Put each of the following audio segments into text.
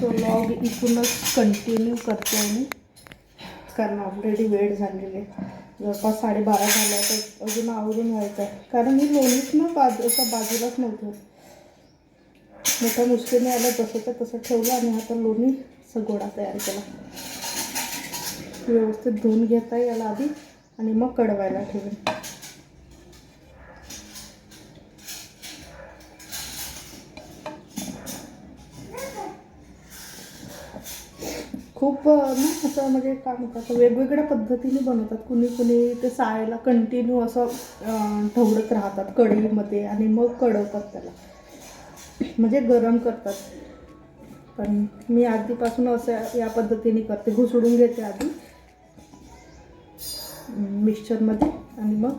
So log इथूनच continue करते आहे मी. कारण ऑलरेडी वेळ झालेली आहे. जवळपास साडेबारा झाल्या तर अजून आवरून व्हायचं आहे कारण मी लोणीच ना बाजू असा बाजूलाच नव्हतं. मोठ्या मुश्किलने आलं जसंच्या तसं ठेवलं आणि आता लोणी सगोडा तयार केला. व्यवस्थित धुवून घेता याला आधी आणि मग कडवायला ठेवेन. खूप ना असं म्हणजे काय म्हणतात वेगवेगळ्या पद्धतीने बनवतात. कुणी कुणी ते सायला कंटिन्यू असं ठेवडत राहतात कढईमध्ये आणि मग कडवतात त्याला. म्हणजे गरम करतात. पण मी आधीपासून असं या पद्धतीने करते. घुसडून घेते आधी मिक्सचरमध्ये आणि मग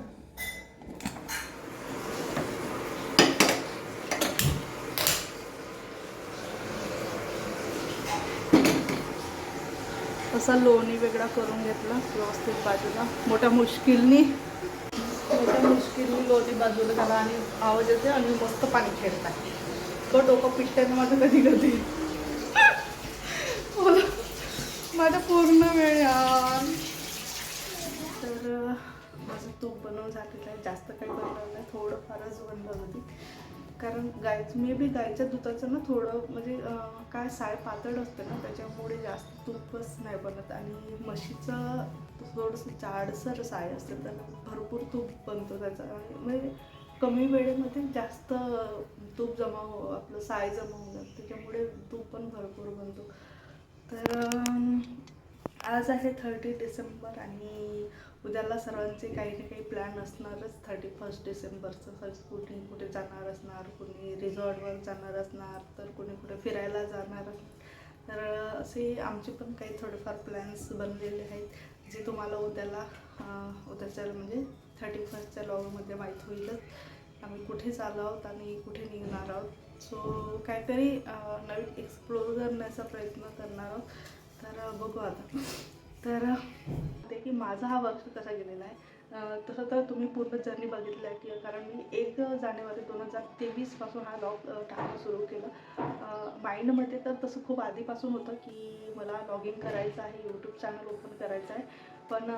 असा लोणी वेगळा करून घेतला व्यवस्थित बाजूला. मोठ्या मुश्किलनी. मोठ्या मुश्किलनी लोणी बाजूला झाला आणि आवाज येते आणि मस्त पाणी खेळतात तो डोकं पिट्ट्यानं माझं कधी कधी. माझा पूर्ण वेळ यार. तर माझं तूप बनवून झालेलं आहे. जास्त काही बनवलं नाही. थोडं फारच बनलं होती. कारण गायचं मे बी गायच्या दुधाचं ना थोडं म्हणजे काय साय पातळ असतं ना त्याच्यामुळे जास्त तूपच नाही बनत. आणि म्हशीचं थोडंसं जाडसर साय असते तर भरपूर तूप बनतो त्याचा. म्हणजे कमी वेळेमध्ये जास्त तूप जमा हो आपलं साय जमा होणार त्याच्यामुळे तूप पण भरपूर बनतो. तर आज आहे थर्टी डिसेंबर आणि उद्याला सर्वांचे काही ना काही प्लॅन असणारच. थर्टी फर्स्ट डिसेंबरचं सर कुठे कुठे जाणार असणार कुणी रिझॉर्टवर जाणार असणार तर कुणी कुठे फिरायला जाणार तर असे आमचे पण काही थोडेफार प्लॅन्स बनलेले आहेत जे तुम्हाला उद्याला उद्याच्या म्हणजे थर्टी फर्स्टच्या लॉगमध्ये माहीत होईलच. आम्ही कुठे चाललो आहोत आणि कुठे निघणार आहोत. सो काहीतरी नवीन एक्सप्लोर करण्याचा प्रयत्न करणार आहोत. तर बघू आता. तर ते की माझा हा वर्कशॉप कसा गेलेला आहे तसं तर तुम्ही पूर्ण जर्नी बघितलं आहे की कारण मी एक जानेवारी दोन हजार तेवीसपासून हा लॉग टाकणं सुरू केलं. माइंडमध्ये तर तसं खूप आधीपासून होतं की मला लॉगिंग करायचं आहे यूट्यूब चॅनल ओपन करायचं आहे. पण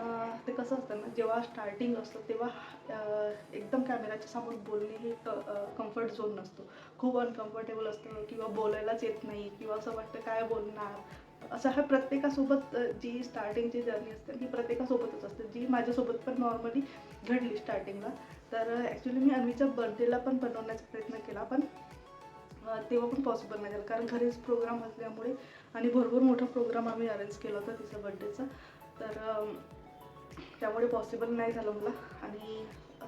ते कसं असतं ना जेव्हा स्टार्टिंग असतं तेव्हा एकदम कॅमेराच्या समोर बोलणे हे कम्फर्ट झोन नसतो. खूप अनकम्फर्टेबल असतं किंवा बोलायलाच येत नाही किंवा असं वाटतं काय बोलणार? असं हा प्रत्येकासोबत जी स्टार्टिंगची जर्नी असते ती प्रत्येकासोबतच असते. जी माझ्यासोबत पण नॉर्मली घडली स्टार्टिंगला तर ॲक्च्युली मी अन्वीच्या बर्थडेला पण बनवण्याचा प्रयत्न केला पण तेव्हा पण पॉसिबल नाही झालं. कारण घरीच प्रोग्राम असल्यामुळे आणि भरपूर मोठा प्रोग्राम आम्ही अरेंज केला होता तिचा बर्थडेचा तर त्यामुळे पॉसिबल नाही झालं मला. आणि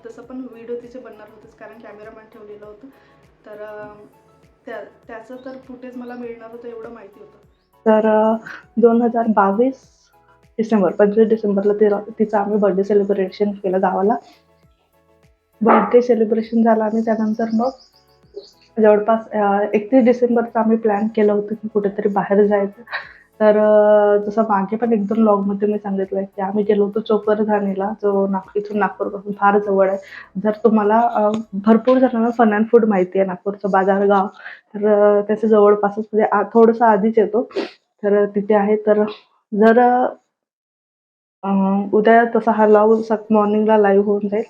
तसं पण व्हिडिओ तिचे बनणार होतेच कारण कॅमेरामॅन ठेवलेलं होतं. तर त्या त्याचं तर फुटेज मला मिळणार होतं एवढं माहिती होतं. तर दोन हजार बावीस डिसेंबर पंचवीस डिसेंबरला तिला तिचा आम्ही बर्थडे सेलिब्रेशन केलं गावाला. बर्थडे सेलिब्रेशन झालं आणि त्यानंतर मग जवळपास एकतीस डिसेंबरचा आम्ही प्लॅन केलं होतं की कुठेतरी बाहेर जायचं. तर जसं मागे पण एक दोन लॉगमध्ये मी सांगितलं की आम्ही गेलो होतो चोपरधानीला जो नाग इथून नागपूरपासून फार जवळ आहे. जर तुम्हाला भरपूर जणांना फन अँड फूड माहिती आहे नागपूरचं बाजारगाव तर त्याच्या जवळपासच म्हणजे थोडंसं आधीच येतो. तर तिथे आहे. तर जर उद्या तसा हा लाव सक मॉर्निंगला लाईव्ह होऊन जाईल.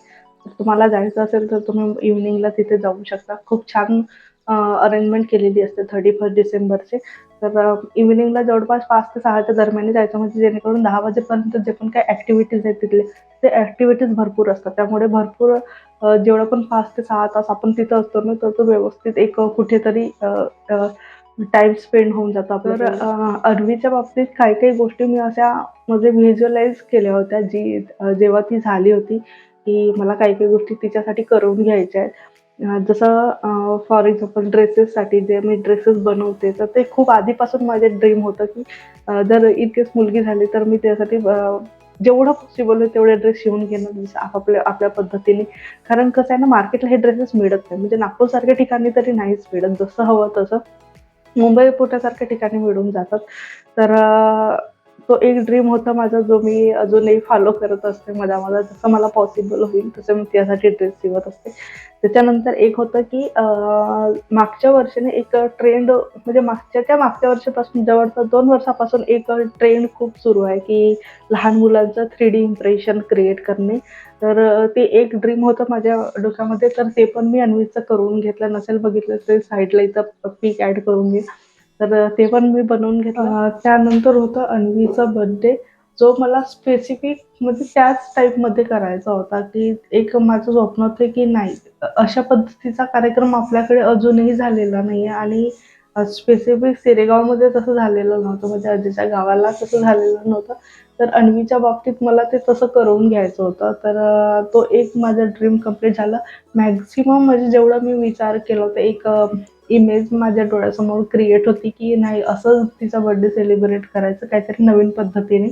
तर तुम्हाला जायचं असेल तर तुम्ही इव्हनिंगला तिथे जाऊ शकता. खूप छान अरेंजमेंट केलेली असते थर्टी फर्स्ट डिसेंबरचे. तर इव्हनिंगला जवळपास पाच ते सहाच्या दरम्यान जायचं. म्हणजे जेणेकरून दहा वाजेपर्यंत जे पण काही ॲक्टिव्हिटीज आहेत तिथले ते ॲक्टिव्हिटीज भरपूर असतात. त्यामुळे भरपूर जेवढं पण पाच ते सहा तास आपण तिथं असतो ना तर तो व्यवस्थित एक कुठेतरी टाइम स्पेंड होऊन जातो तर अरवीच्या बाबतीत काही काही गोष्टी मी अशा म्हणजे व्हिज्युअलाइज केल्या होत्या जी जेव्हा ती झाली होती की मला काही काही गोष्टी तिच्यासाठी करून घ्यायच्या आहेत. जसं फॉर एक्झाम्पल ड्रेसेससाठी जे मी ड्रेसेस बनवते तर ते खूप आधीपासून माझे ड्रीम होतं की जर इतकेच मुलगी झाली तर मी त्यासाठी जेवढं पॉसिबल होईल तेवढे ड्रेस शिवून घेणं जसं आपापल्या आपल्या पद्धतीने. कारण कसं आहे ना मार्केटला हे ड्रेसेस मिळत नाही. म्हणजे नागपूरसारख्या ठिकाणी तरी नाहीच मिळत. जसं हवं तसं मुंबई पुण्यासारख्या ठिकाणी मिळून जातात. तर तो एक ड्रीम होता माझा जो मी अजूनही फॉलो करत असते माझ्या मला जसं मला पॉसिबल होईल तसं मी त्यासाठी ड्रेस शिवत असते. त्याच्यानंतर एक होतं की मागच्या वर्षाने एक ट्रेंड म्हणजे मागच्या त्या मागच्या वर्षापासून जवळपास दोन वर्षापासून एक ट्रेंड खूप सुरू आहे की लहान मुलांचं थ्री डी इम्प्रेशन क्रिएट करणे. तर ते एक ड्रीम होतं माझ्या डोक्यामध्ये तर ते पण मी अन्वीचं करून घेतलं. नसेल बघितलं तर साईडला इथं पीक ॲड करून घेईन. तर ते पण मी बनवून घेतलं. त्यानंतर होतं अन्वीचा बर्थडे जो मला स्पेसिफिक म्हणजे त्याच टाईपमध्ये करायचा होता की एक माझं स्वप्न होतं की नाही अशा पद्धतीचा कार्यक्रम आपल्याकडे अजूनही झालेला नाही आहे आणि स्पेसिफिक सिरेगावमध्ये तसं झालेलं नव्हतं. म्हणजे अजयच्या गावाला तसं झालेलं नव्हतं. तर अन्वीच्या बाबतीत मला ते तसं करून घ्यायचं होतं. तर तो एक माझा ड्रीम कंप्लीट झाला. मॅक्झिमम म्हणजे जेवढा मी विचार केला होता एक इमेज माझ्या डोळ्यासमोर क्रिएट होती की नाही असं तिचा बर्थडे सेलिब्रेट करायचं काहीतरी नवीन पद्धतीने.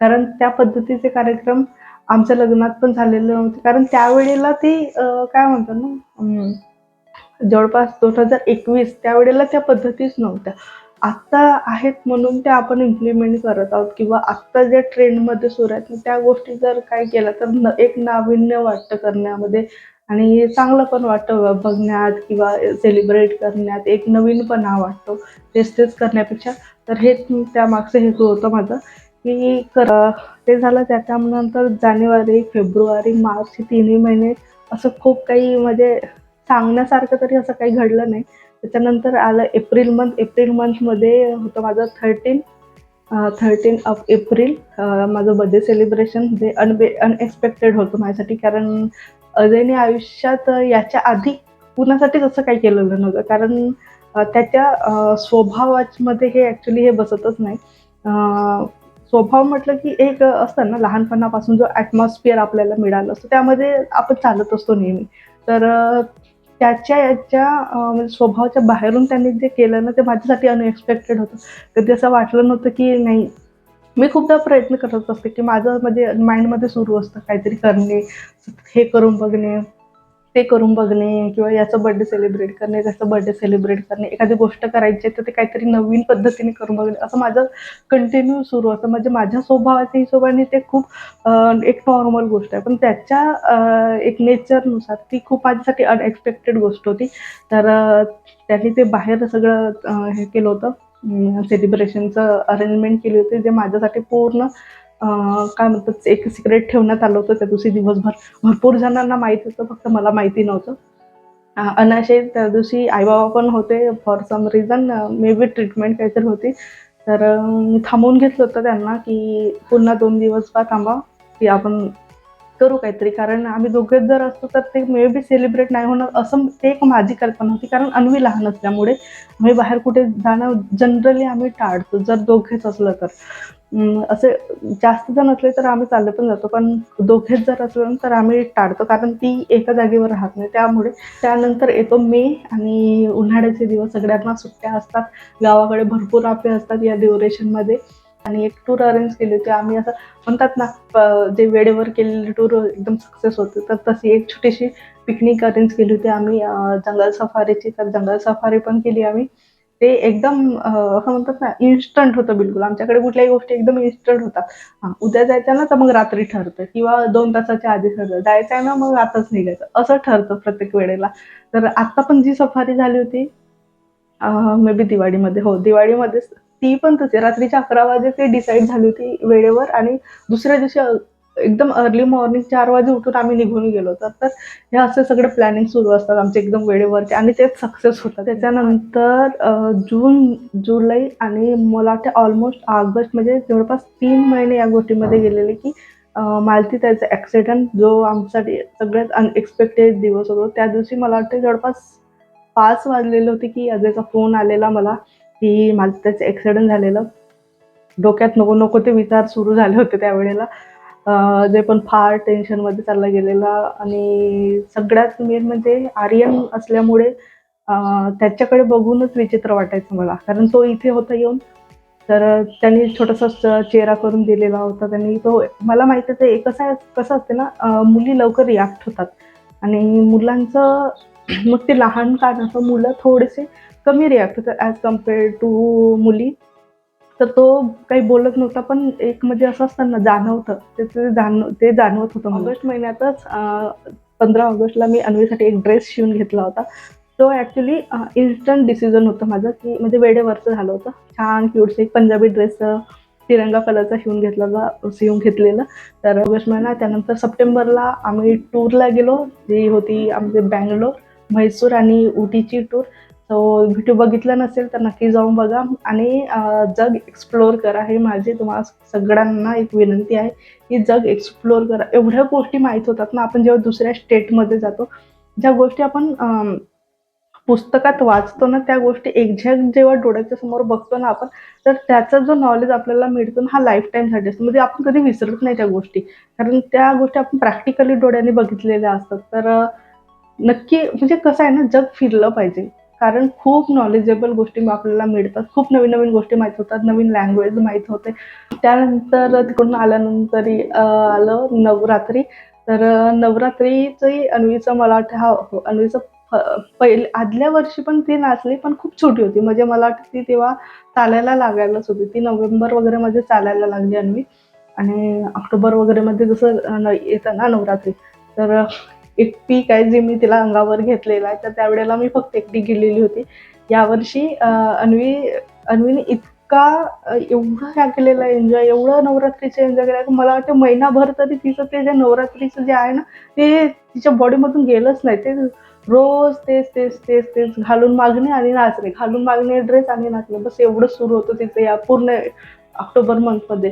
कारण त्या पद्धतीचे कार्यक्रम आमच्या लग्नात पण झालेले नव्हते. कारण त्यावेळेला ती काय म्हणतात ना जवळपास दोन हजार एकवीस त्यावेळेला त्या पद्धतीच नव्हत्या. आत्ता आहेत म्हणून त्या आपण इम्प्लिमेंट करत आहोत किंवा आत्ता ज्या ट्रेंडमध्ये सुरू आहेत त्या गोष्टी जर काय केल्या तर न एक नाविन्य वाटतं करण्यामध्ये. आणि चांगलं पण वाटतं बघण्यात किंवा सेलिब्रेट करण्यात. एक नवीनपणा वाटतो. तेच तेच करण्यापेक्षा. तर हेच त्यामागचं हेतू होतं माझं. की कर. ते झालं त्याच्यानंतर जानेवारी फेब्रुवारी मार्च हे तिन्ही महिने असं खूप काही म्हणजे सांगण्यासारखं तरी असं काही घडलं नाही. त्याच्यानंतर आलं एप्रिल मंथ एप्रिल मंथमध्ये होतं माझं थर्टीन थर्टीन ऑफ एप्रिल. माझं बर्थडे सेलिब्रेशन जे अनबे अनएक्सपेक्टेड होतं माझ्यासाठी. कारण अजयने आयुष्यात याच्या आधी कुणासाठीच असं काही केलेलं नव्हतं. कारण त्याच्या स्वभावामध्ये हे ॲक्च्युली हे बसतच नाही. स्वभाव म्हटलं की एक असतं ना लहानपणापासून जो ॲटमॉस्फिअर आपल्याला मिळालं असतं त्यामध्ये आपण चालत असतो नेहमी. तर त्याच्या याच्या म्हणजे स्वभावाच्या बाहेरून त्यांनी जे केलं ना ते माझ्यासाठी अनएक्सपेक्टेड होतं. कधी असं वाटलं नव्हतं की नाही मी खूपदा प्रयत्न करत असते की माझं म्हणजे माइंडमध्ये सुरू असतं काहीतरी करणे हे करून बघणे ते करून बघणे किंवा याचं बर्थडे सेलिब्रेट करणे त्याचं बर्थडे सेलिब्रेट करणे. एखादी गोष्ट करायची आहे तर ते काहीतरी नवीन पद्धतीने करून बघणे. असं माझं कंटिन्यू सुरू असतं. म्हणजे माझ्या स्वभावाच्या हिशोबाने ते खूप एक नॉर्मल गोष्ट आहे. पण त्याच्या एक नेचरनुसार ती खूप माझ्यासाठी अनएक्सपेक्टेड गोष्ट होती. तर त्यांनी ते बाहेर सगळं हे केलं होतं. सेलिब्रेशनचं अरेंजमेंट केली होती जे माझ्यासाठी पूर्ण काय म्हणतात एक सिक्रेट ठेवण्यात आलं होतं त्या दिवशी दिवसभर. भरपूर जणांना माहीत होतं फक्त मला माहिती नव्हतं. अनाशे त्या दिवशी आईबाबा पण होते for some reason maybe treatment काहीतरी होती. तर मी थांबवून घेतलं होतं त्यांना की पुन्हा दोन दिवस का थांबा की आपण करू काहीतरी. कारण आम्ही दोघेच जर असतो तर ते मे बी सेलिब्रेट नाही होणार असं ते एक माझी कल्पना होती. कारण अन्वी लहान असल्यामुळे आम्ही बाहेर कुठे जाणं जनरली आम्ही टाळतो जर दोघेच असलं तर. असे जास्त जण असले तर आम्ही चालले पण जातो. पण दोघेच जर असलं तर आम्ही टाळतो. कारण ती एका जागेवर राहत नाही. त्यामुळे त्यानंतर येतो मे आणि उन्हाळ्याचे दिवस. सगळ्यांना सुट्ट्या असतात. गावाकडे भरपूर आपले असतात या ड्युरेशनमध्ये आणि एक टूर अरेंज केली होती. आम्ही असं म्हणतात ना जे वेळेवर केलेले टूर एकदम सक्सेस होते. तर तशी एक छोटीशी पिकनिक अरेंज केली होती आम्ही. जंगल सफारीची तर जंगल सफारी पण केली आम्ही. ते एकदम असं म्हणतात ना इन्स्टंट होतं बिलकुल. आमच्याकडे कुठल्याही गोष्टी एकदम इन्स्टंट होतात. उद्या जायचं ना तर मग रात्री ठरतं. किंवा दोन तासाच्या आधी ठरतं. जायचं आहे ना मग आताच निघायचं. असं ठरतं प्रत्येक वेळेला. तर आत्ता पण जी सफारी झाली होती मे बी दिवाळीमध्ये. हो दिवाळीमध्येच ती पण तशी रात्रीच्या अकरा वाजे ते डिसाईड झाली होती वेळेवर आणि दुसऱ्या दिवशी एकदम अर्ली मॉर्निंग चार वाजे उठून आम्ही निघून गेलो तर तर हे असे सगळे प्लॅनिंग सुरू असतात आमचे एकदम वेळेवरचे आणि तेच सक्सेस होतात त्याच्यानंतर जून जुलै आणि मला वाटते ऑलमोस्ट ऑगस्ट म्हणजे जवळपास तीन महिने या गोष्टीमध्ये गेलेले की मालती त्याचा ॲक्सिडेंट जो आमच्यासाठी सगळ्यात अनएक्सपेक्टेड दिवस होतो. त्या दिवशी मला वाटते जवळपास पाच वाजलेले होते की अजयचा फोन आलेला मला. की माझं त्याचं ॲक्सिडेंट झालेलं. डोक्यात नको नको ते विचार सुरू झाले होते त्यावेळेला. जे पण फार टेन्शनमध्ये चालला गेलेला आणि सगळ्यात मेन म्हणजे आर्यन असल्यामुळे त्याच्याकडे बघूनच विचित्र वाटायचं मला. कारण तो इथे होता येऊन. तर त्यांनी छोटासा च- चेहरा करून दिलेला होता. त्यांनी तो मला माहिती आहे कसं आहे कसं असते ना मुली लवकर रिॲक्ट होतात. आणि मुलांचं मग ते लहान कारण असं मुलं थोडेसे कमी रिॲक्ट होतं ॲज कंपेअर टू मुली. तर तो काही बोलत नव्हता पण एक म्हणजे असं असतं ना जाणवतं. ते जाणव जाण ते जाणवत होतं ऑगस्ट महिन्यातच पंधरा ऑगस्टला मी अन्वीसाठी एक ड्रेस शिवून घेतला होता. तो ॲक्च्युली इन्स्टंट डिसिजन होतं माझं की म्हणजे वेळेवरचं झालं होतं. छान क्यूटचं एक पंजाबी ड्रेस तिरंगा कलरचा शिवून घेतलेला शिवून घेतलेलं. तर ऑगस्ट महिना त्यानंतर सप्टेंबरला आम्ही टूरला गेलो जी होती आमचे बँगलोर म्हैसूर आणि उटीची टूर सो व्हिडिओ बघितला नसेल तर नक्की जाऊन बघा. आणि जग एक्सप्लोअर करा. हे माझी तुम्हाला सगळ्यांना एक विनंती आहे की जग एक्सप्लोअर करा. एवढ्या गोष्टी माहीत होतात ना आपण जेव्हा दुसऱ्या स्टेटमध्ये जातो ज्या गोष्टी आपण पुस्तकात वाचतो ना त्या गोष्टी एक्झॅक्ट जेव्हा डोळ्याच्या समोर बघतो ना आपण तर त्याचा जो नॉलेज आपल्याला मिळतो ना हा लाईफ टाईमसाठी असतो. म्हणजे आपण कधी विसरत नाही त्या गोष्टी. कारण त्या गोष्टी आपण प्रॅक्टिकली डोळ्याने बघितलेल्या असतात. तर नक्की म्हणजे कसं आहे ना जग फिरलं पाहिजे. कारण खूप नॉलेजेबल गोष्टी आपल्याला मिळतात. खूप नवीन नवीन गोष्टी माहीत होतात नवीन लँग्वेज माहीत होते. त्यानंतर तिकडून आल्यानंतर आलं नवरात्री. तर नवरात्रीचंही अन्वीचं मला वाटतं हा हो, अन्वीचं फ- पहिले आदल्या वर्षी पण ती नाचली पण खूप छोटी होती. म्हणजे मला वाटतं ती तेव्हा चालायला लागायलाच होती. ती नोव्हेंबर वगैरे मध्ये चालायला लागली अन्वी. आणि ऑक्टोबर वगैरे मध्ये जसं न- येतं ना नवरात्री. तर एक पीक आहे जे मी तिला अंगावर घेतलेला आहे तर त्यावेळेला मी फक्त एकटी गेलेली होती. यावर्षी अन्वी अन्वीने इतका एवढं ह्या केलेलं एन्जॉय एवढं नवरात्रीचं एन्जॉय केलं. मला वाटतं महिनाभर तरी तिचं ते जे नवरात्रीचं जे आहे ना ते तिच्या बॉडीमधून गेलंच नाही. ते रोज तेच तेच तेच तेच घालून मागणे आणि नाचणे. घालून मागणे ड्रेस आणि नाचणे. बस एवढं सुरू होतं तिचं या पूर्ण ऑक्टोबर मंथमध्ये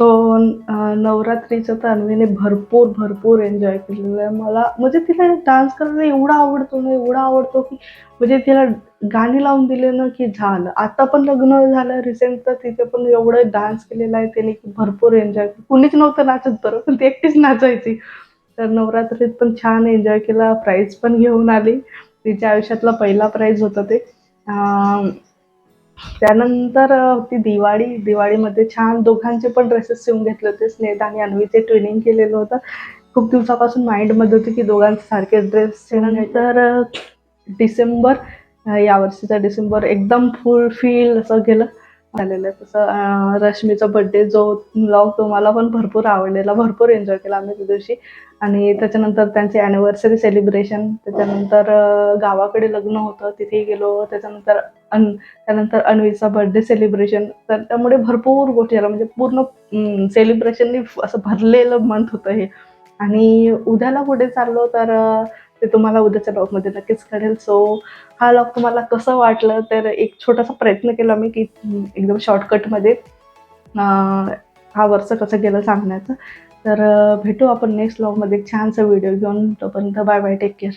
सो नवरात्रीचं तर अन्वीने भरपूर भरपूर एन्जॉय केलेलं आहे. मला म्हणजे तिला डान्स करायला एवढा आवडतो ना एवढा आवडतो की म्हणजे तिला गाणी लावून दिले ना की झालं. आता पण लग्न झालं रिसेंट तर तिथे पण एवढं डान्स केलेला आहे त्याने की भरपूर एन्जॉय कुणीच नव्हतं नाचत बरं पण ती एकटीच नाचायची. तर नवरात्रीत पण छान एन्जॉय केला. प्राईज पण घेऊन आली. तिच्या आयुष्यातला पहिला प्राईज होता ते. त्यानंतर होती दिवाळी दिवाळीमध्ये छान दोघांचे पण ड्रेसेस शिवून घेतले होते. स्नेहा आणि अन्वीचे ट्रेनिंग केलेलं होतं. खूप दिवसापासून माइंडमध्ये होती की दोघांचे सारखे ड्रेस तर डिसेंबर यावर्षीचा डिसेंबर एकदम फुल फील असं गेलं. झालेलं आहे तसं. रश्मीचा बड्डे जो ब्लॉग तो मला पण भरपूर आवडलेला. भरपूर एन्जॉय केला आम्ही त्या दिवशी. आणि त्याच्यानंतर त्यांचे ॲनिव्हर्सरी सेलिब्रेशन त्याच्यानंतर गावाकडे लग्न होतं. तिथे गेलो. त्याच्यानंतर अन त्यानंतर अन्वीचा बर्थडे सेलिब्रेशन तर त्यामुळे भरपूर गोष्टी झाल्या. म्हणजे पूर्ण सेलिब्रेशननी असं भरलेलं मंथ होतं हे. आणि उद्याला पुढे चाललो तर ते तुम्हाला उद्याच्या ब्लॉगमध्ये नक्कीच कळेल. सो हा ब्लॉग तुम्हाला कसं वाटलं? तर एक छोटासा प्रयत्न केला मी की एकदम शॉर्टकटमध्ये हा वर्ष कसं गेलं सांगण्याचं. तर भेटू आपण नेक्स्ट ब्लॉगमध्ये एक छानसा व्हिडिओ घेऊन. तोपर्यंत बाय बाय टेक केअर